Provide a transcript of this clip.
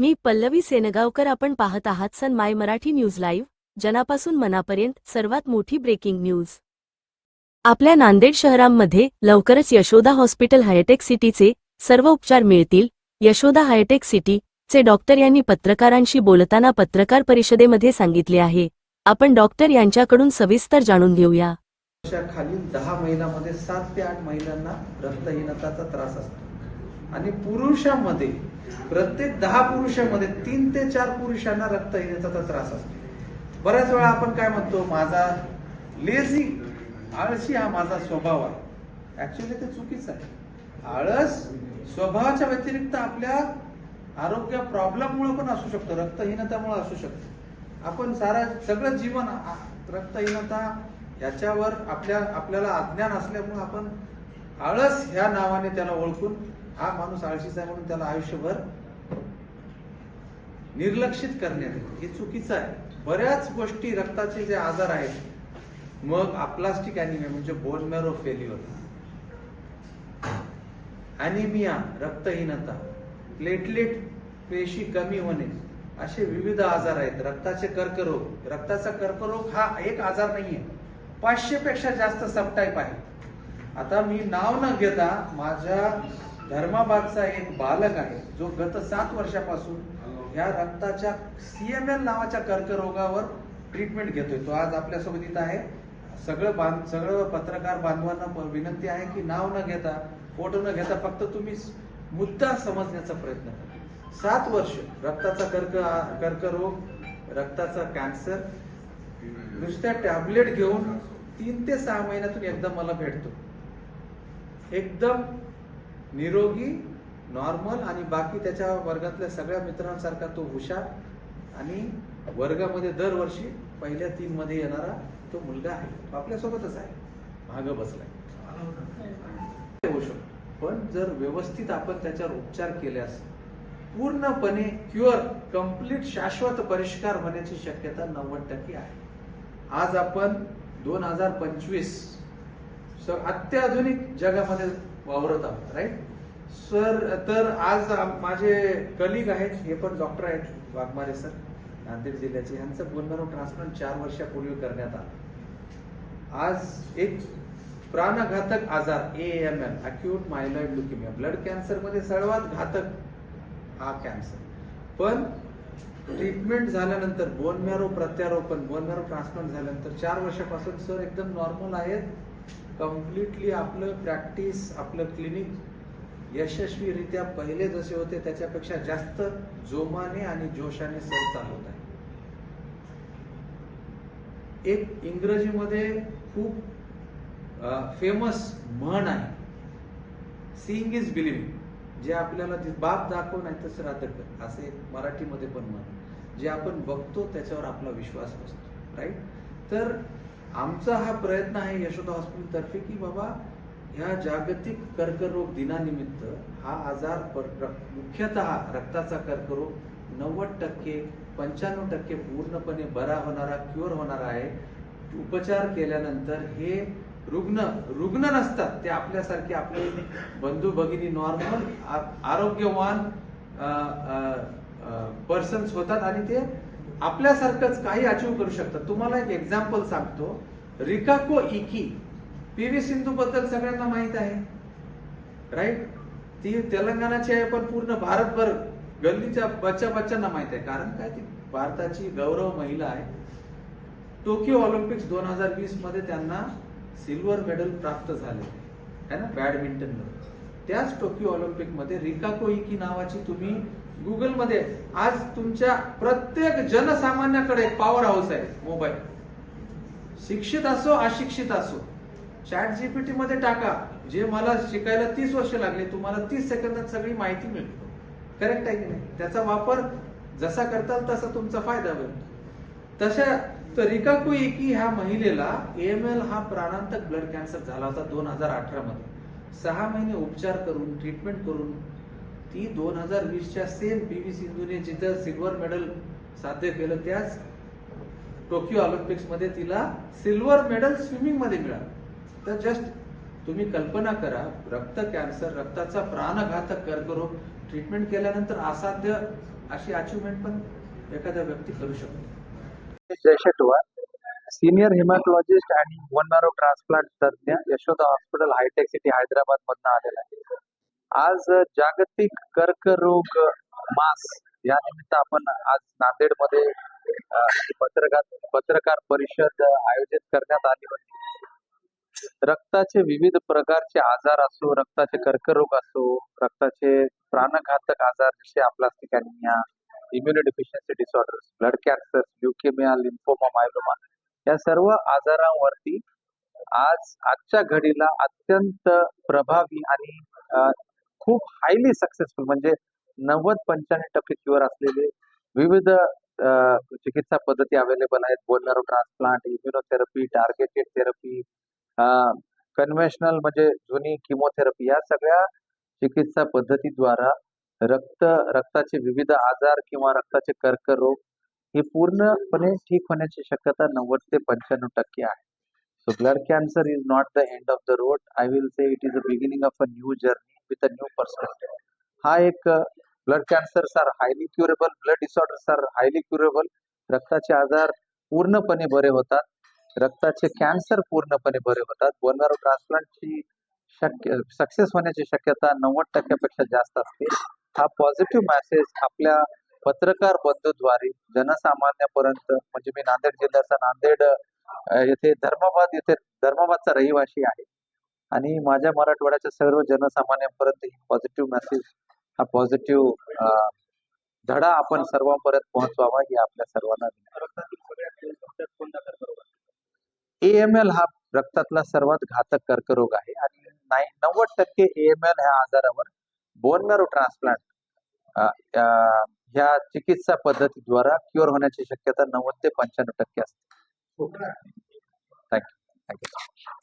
मी पल्लवी सेनगावकर आपण पाहत आहात Sun my Marathi news live जनापासून मनापर्यंत सर्वात मोठी ब्रेकिंग न्यूज. आपल्या नांदेड शहरांमध्ये लवकरच यशोदा हॉस्पिटल हायटेक सिटीचे सर्व उपचार मिळतील. यशोदा हायटेक सिटी चे डॉक्टर यांनी पत्रकारांशी बोलताना पत्रकार परिषदेमध्ये सांगितले आहे. आपण डॉक्टर यांच्याकडून सविस्तर जाणून घेऊया. खालील दहा महिन्यामध्ये सात ते आठ महिलांना रक्तहीनताचा त्रास असतो. आणि पुरुषांमध्ये प्रत्येक दहा पुरुषांमध्ये तीन ते चार पुरुषांना रक्तहीनतेचा त्रास असतो. बऱ्याच वेळा आपण काय म्हणतो माझा लेझी आळशी हा माझा स्वभाव आहे. ऍक्च्युली ते चुकीचं आहे. आळस स्वभावाच्या व्यतिरिक्त आपल्या आरोग्य प्रॉब्लेममुळे पण असू शकतो रक्तहीनतामुळे असू शकतो. आपण सारा सगळं जीवन रक्तहीनता याच्यावर आपल्या आपल्याला अज्ञान असल्यामुळे आपण आळस ह्या नावाने त्याला ओळखून हा माणूस आळशीचा आहे म्हणून त्याला आयुष्यभर निर्लक्षित करण्यात येते. हे चुकीचं आहे. बऱ्याच गोष्टी रक्ताचे जे आजार आहेत मग अप्लास्टिक अॅनिमिया म्हणजे बोन मॅरो फेल्युअर अॅनिमिया रक्तहीनता प्लेटलेट पेशी कमी होणे असे विविध आजार आहेत. रक्ताचे कर्करोग. रक्ताचा कर्करोग हा एक आजार नाहीये. पाचशे पेक्षा जास्त सबटाईप आहे आता मी नाव न घेता माझ्या धर्माबादचा एक बालक आहे जो गत सात वर्षापासून ह्या रक्ताच्या सीएमएल नावाच्या कर्करोगावर ट्रीटमेंट घेतोय. तो आज आपल्यासोबत इथं आहे. सगळं बांध सगळं पत्रकार बांधवांना विनंती आहे की नाव न घेता फोटो न घेता फक्त तुम्ही मुद्दा समजण्याचा प्रयत्न करा. सात वर्ष रक्ताचा कर्क कर्करोग रक्ताचा कॅन्सर नुसत्या टॅबलेट घेऊन तीन ते सहा महिन्यातून एकदा मला भेटतो. एकदम निरोगी नॉर्मल आणि बाकी त्याच्या वर्गातल्या सगळ्या मित्रांसारखा तो हुशार आणि वर्गामध्ये दरवर्षी पहिल्या तीन मध्ये येणारा तो मुलगा आहे. तो आपल्यासोबतच आहे. माग बसलाय. होऊ शकतो पण जर व्यवस्थित आपण त्याच्यावर उपचार केल्यास पूर्णपणे क्युअर कंप्लीट शाश्वत परिष्कार होण्याची शक्यता नव्वद टक्के आहे. आज आपण दोन हजार पंचवीस सर अत्याधुनिक जगामध्ये वावरत आहोत राईट सर तर आज माझे कलिग आहेत हे पण डॉक्टर आहेत वाघमारे सर नांदेड जिल्ह्याचे. यांचं बोलणार ट्रान्सप्लांट चार वर्षापूर्वी करण्यात आलं. आज एक प्राणघातक आजार A M L acute myeloid leukaemia blood कॅन्सरमध्ये सर्वात घातक हा कॅन्सर पण ट्रीटमेंट झाल्यानंतर बोन मॅरो प्रत्यारोपण बोन मॅरो ट्रान्सप्लांट झाल्यानंतर चार वर्षापासून सर एकदम नॉर्मल आहेत. कम्प्लिटली आपलं प्रॅक्टिस आपलं क्लिनिक यशस्वीरित्या पहिले जसे होते त्याच्यापेक्षा जास्त जोमाने आणि जोशाने सर चालवत आहे. एक इंग्रजीमध्ये खूप फेमस म्हण आहे. सीइंग इज बिलिव्हिंग जे आपल्याला बाप दाखव नाही तर श्राद्ध कर. असे मराठीमध्ये पण म्हण जे आपण बघतो त्याच्यावर आपला विश्वास बसतो. राईट तर आमचा हा प्रयत्न आहे यशोदा हॉस्पिटलतर्फे की बाबा ह्या जागतिक कर्करोग दिनानिमित्त हा आजार पर- र- मुख्यतः रक्ताचा कर्करोग नव्वद टक्के पंच्याण्णव टक्के पूर्णपणे बरा होणारा क्युअर होणारा आहे. उपचार केल्यानंतर हे रुग्ण रुग्ण नसतात ते आपल्यासारखे आपले बंधू भगिनी नॉर्मल आरोग्यवान पर्सन्स होतात आणि ते आपल्यासारखंच काही अचीव करू शकतात. तुम्हाला एक एक्झाम्पल सांगतो. Rikako Ikee. P V Sindhu बद्दल सगळ्यांना माहीत आहे. राईट ती तेलंगणाची आहे पण पूर्ण भारतभर गल्लीच्या बच्चा बच्चांना माहीत आहे. कारण काय? ती भारताची गौरव महिला आहे. टोकियो ऑलिम्पिक्स दोन हजार वीसमध्ये त्यांना सिल्वर मेडल प्राप्त झाले. है ना? बॅडमिंटनमध्ये त्याच टोकियो ऑलिम्पिकमध्ये रिकाको इकी नावाची तुम्ही गुगलमध्ये आज तुमच्या प्रत्येक जनसामान्याकडे पॉवर हाऊस आहे मोबाईल शिक्षित असो अशिक्षित असो चॅट जीपीटी मध्ये टाका. जे मला शिकायला तीस वर्ष लागले तुम्हाला तीस सेकंदात सगळी माहिती मिळते. करेक्ट आहे की नाही? त्याचा वापर जसा करताल तसा तुमचा फायदा होईल. तशा तर रिकाकू ह्या महिलेला एएमएल हा प्राणांतक ब्लड कॅन्सर झाला होता दोन हजार अठरा मध्ये सहा महिने उपचार करून ट्रीटमेंट करून ती दोन हजार वीसच्या सेम पी व्ही सिंधूने जिथं सिल्वर मेडल साध्य केलं त्याच टोकियो ऑलिम्पिक्समध्ये तिला सिल्वर मेडल स्विमिंगमध्ये मिळालं. तर जस्ट तुम्ही कल्पना करा रक्त कॅन्सर रक्ताचा प्राणघातक कर्करोग ट्रीटमेंट केल्यानंतर असाध्य अशी अचिव्हमेंट पण एखादा व्यक्ती करू शकतो. जयशेटवार सिनियर हिमॅटॉलॉजिस्ट आणि वन ट्रान्सप्लांट तज्ज्ञ Yashoda hospital hitech city Hyderabad मधनं आलेला आहे. आज जागतिक कर्करोग मास या निमित्त आपण आज नांदेडमध्ये पत्रकार पत्रकार परिषद आयोजित करण्यात आली होती. रक्ताचे विविध प्रकारचे आजार असो रक्ताचे कर्करोग असो रक्ताचे प्राणघातक आजार जसे aplastic anaemia immunodeficiency disorders blood cancer leukaemia lymphoma myeloma या सर्व आजारांवरती आज आजच्या घडीला अत्यंत प्रभावी आणि खूप हायली सक्सेसफुल म्हणजे नव्वद पंच्याण्णव टक्के क्युअर असलेले विविध चिकित्सा पद्धती अवेलेबल आहेत. बोलणारो transplant immunotherapy targeted therapy conventional म्हणजे जुनी किमोथेरपी या सगळ्या चिकित्सा पद्धतीद्वारा रक्त रक्ताचे विविध आजार किंवा रक्ताचे कर्करोग हे पूर्णपणे ठीक होण्याची शक्यता नव्वद ते पंच्याण्णव टक्के आहे. So blood cancer is not the end of the road I will say it is a beginning of a new journey with a new perspective हा एक blood cancers are highly curable blood disorders are highly curable रक्ताचे आजार पूर्णपणे बरे होतात. रक्ताचे cancer पूर्णपणे बरे होतात. बोनमॅरो ट्रान्सप्लांटची शक्य सक्सेस होण्याची शक्यता नव्वद टक्क्यापेक्षा जास्त असते. हा पॉझिटिव्ह मेसेज आपल्या पत्रकार बंधूद्वारे जनसामान्यापर्यंत म्हणजे मी नांदेड जिल्ह्याचा नांदेड येथे धर्माबाद येथे धर्माबादचा रहिवासी आहे. आणि माझ्या मराठवाड्याच्या सर्व जनसामान्यांपर्यंत ही पॉझिटिव्ह मेसेज हा पॉझिटिव्ह धडा आपण सर्वांपर्यंत पोहोचवावा ही आपल्या सर्वांना एएमएल हा रक्तातला सर्वात घातक कर्करोग आहे आणि नाही नव्वद टक्के एएमएल ह्या आजारावर बोन मॅरो ट्रान्सप्लांट ह्या चिकित्सा पद्धतीद्वारा क्युअर होण्याची शक्यता नव्वद ते पंच्याण्णव टक्के असते. Thank you thank you